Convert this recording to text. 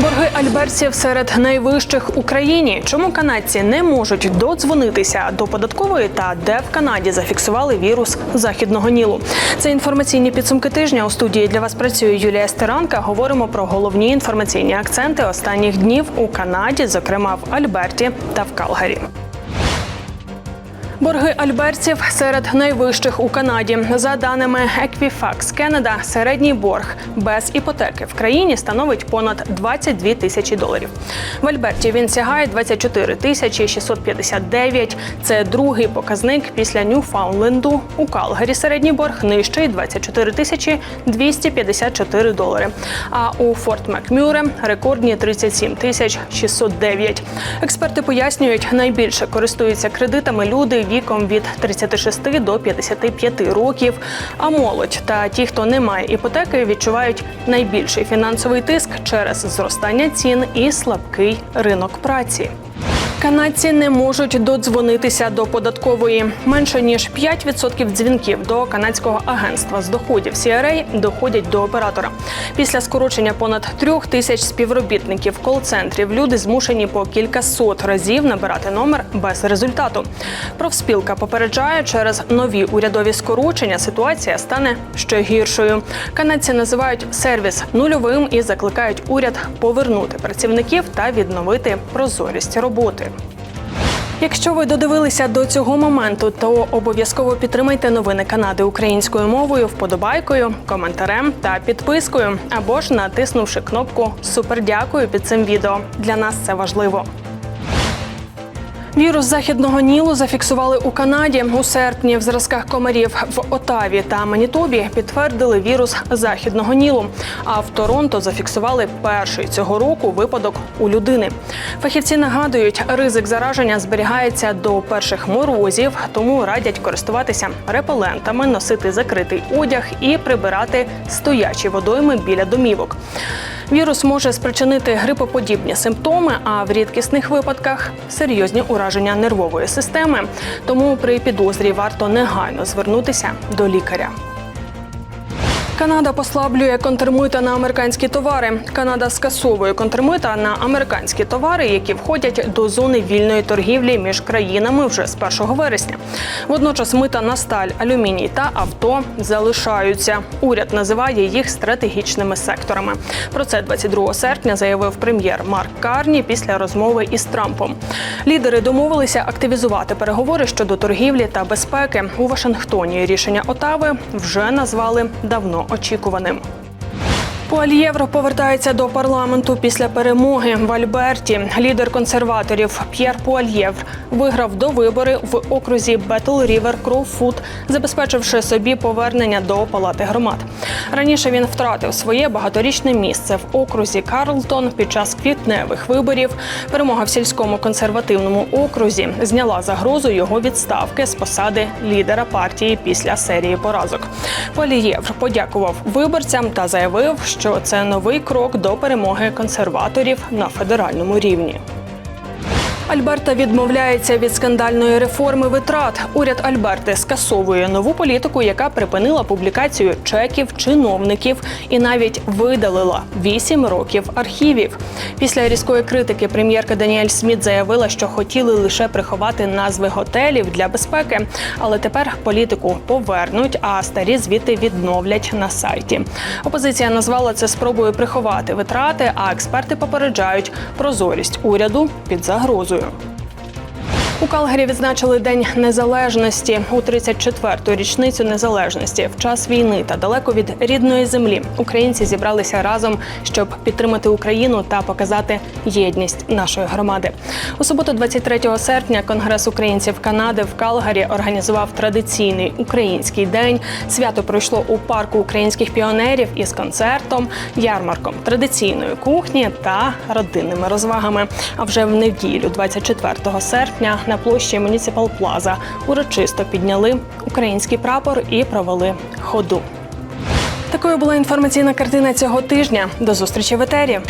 Борги альберців серед найвищих в Україні. Чому канадці не можуть додзвонитися до податкової та де в Канаді зафіксували вірус західного нілу? Це інформаційні підсумки тижня. У студії для вас працює Юлія Стеранка. Говоримо про головні інформаційні акценти останніх днів у Канаді, зокрема в Альберті та в Калгарі. Борги альберців серед найвищих у Канаді. За даними Equifax Canada, середній борг без іпотеки в країні становить понад 22 тисячі доларів. В Альберті він сягає 24 тисячі 659. Це другий показник після Ньюфаундленду. У Калгарі середній борг нижчий 24 тисячі 254 долари. А у Форт Макмюре рекордні 37 тисяч 609. Експерти пояснюють, найбільше користуються кредитами люди віком від 36 до 55 років. А молодь та ті, хто не має іпотеки, відчувають найбільший фінансовий тиск через зростання цін і слабкий ринок праці. Канадці не можуть додзвонитися до податкової. Менше ніж 5% дзвінків до канадського агентства з доходів CRA доходять до оператора. Після скорочення понад трьох тисяч співробітників кол-центрів люди змушені по кількасот разів набирати номер без результату. Профспілка попереджає, через нові урядові скорочення ситуація стане ще гіршою. Канадці називають сервіс нульовим і закликають уряд повернути працівників та відновити прозорість роботи. Якщо ви додивилися до цього моменту, то обов'язково підтримайте новини Канади українською мовою, вподобайкою, коментарем та підпискою, або ж натиснувши кнопку Супер дякую під цим відео. Для нас це важливо. Вірус західного нілу зафіксували у Канаді у серпні. В зразках комарів в Отаві та Манітобі підтвердили вірус західного нілу. А в Торонто зафіксували перший цього року випадок у людини. Фахівці нагадують, ризик зараження зберігається до перших морозів, тому радять користуватися репелентами, носити закритий одяг і прибирати стоячі водойми біля домівок. Вірус може спричинити грипоподібні симптоми, а в рідкісних випадках серйозні ураження нервової системи. Тому при підозрі варто негайно звернутися до лікаря. Канада послаблює контрмита на американські товари. Канада скасовує контрмита на американські товари, які входять до зони вільної торгівлі між країнами вже з 1 вересня. Водночас мита на сталь, алюміній та авто залишаються. Уряд називає їх стратегічними секторами. Про це 22 серпня заявив прем'єр Марк Карні після розмови із Трампом. Лідери домовилися активізувати переговори щодо торгівлі та безпеки у Вашингтоні. Рішення Отави вже назвали давно очікуваним. Пуальєвро повертається до парламенту після перемоги в Альберті. Лідер консерваторів П'єр Пуальєвр виграв до вибори в окрузі Бетл Рівер Кроуфуд, забезпечивши собі повернення до палати громад. Раніше він втратив своє багаторічне місце в окрузі Карлтон під час квітневих виборів. Перемога в сільському консервативному окрузі зняла загрозу його відставки з посади лідера партії після серії поразок. Пуальєвр подякував виборцям та заявив, що це новий крок до перемоги консерваторів на федеральному рівні. Альберта відмовляється від скандальної реформи витрат. Уряд Альберти скасовує нову політику, яка припинила публікацію чеків чиновників і навіть видалила 8 років архівів. Після різкої критики прем'єрка Даніель Сміт заявила, що хотіли лише приховати назви готелів для безпеки, але тепер політику повернуть, а старі звіти відновлять на сайті. Опозиція назвала це спробою приховати витрати, а експерти попереджають прозорість уряду під загрозою. Yeah. У Калгарі відзначили День Незалежності у 34-ту річницю незалежності. В час війни та далеко від рідної землі українці зібралися разом, щоб підтримати Україну та показати єдність нашої громади. У суботу, 23 серпня, Конгрес українців Канади в Калгарі організував традиційний український день. Свято пройшло у парку українських піонерів із концертом, ярмарком традиційної кухні та родинними розвагами. А вже в неділю, 24 серпня, на площі Муніципал Плаза урочисто підняли український прапор і провели ходу. Такою була інформаційна картина цього тижня. До зустрічі в етері.